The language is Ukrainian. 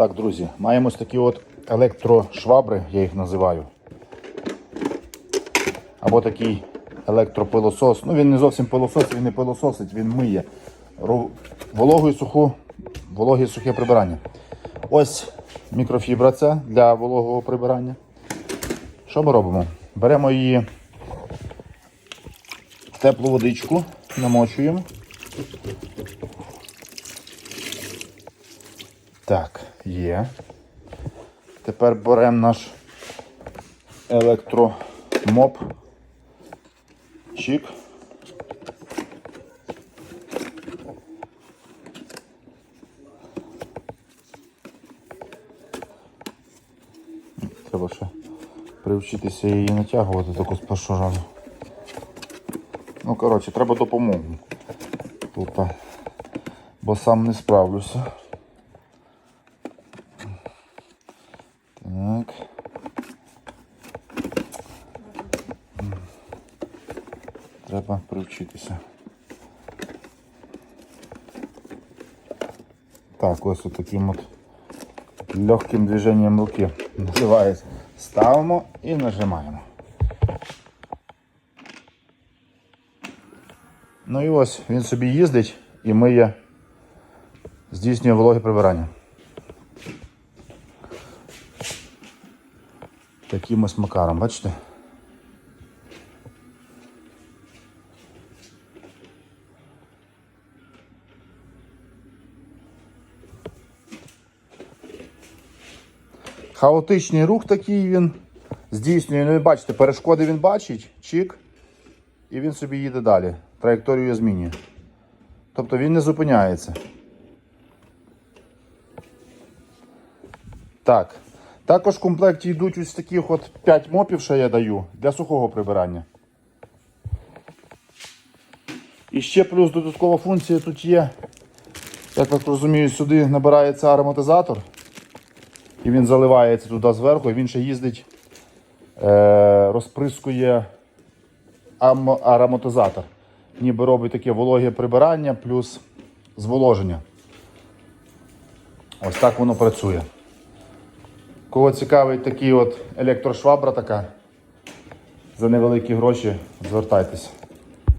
Так, друзі, маємо ось такі от електрошвабри, я їх називаю. Або такий електропилосос. Ну він не зовсім пилосос, він не пилососить, він миє. Вологу і суху, вологе і сухе прибирання. Ось мікрофібра це для вологого прибирання. Що ми робимо? Беремо її в теплу водичку, намочуємо. Так, є. Тепер беремо наш електромоп. Чик. Треба ще привчитися її натягувати таку з першого разу. Ну, коротше, треба допомогу. Тут, бо сам не справлюся. Треба привчитися. Так, ось таким от легким движенням руки називається. Ставимо і нажимаємо. Ну і ось він собі їздить і миє, здійснює вологе прибирання. Таким ось макаром, бачите? Хаотичний рух такий він здійснює. Ну, ви бачите, перешкоди він бачить, чик, і він собі їде далі. Траєкторію змінює. Тобто він не зупиняється. Так. Також в комплекті йдуть ось таких от 5 мопів, що я даю для сухого прибирання. І ще плюс додаткова функція тут є. Я так розумію, сюди набирається ароматизатор. І він заливається туди зверху, і він ще їздить, е, розприскує ароматизатор. Ніби робить таке вологе прибирання плюс зволоження. Ось так воно працює. Кого цікавить такий от електрошвабра така, за невеликі гроші звертайтеся.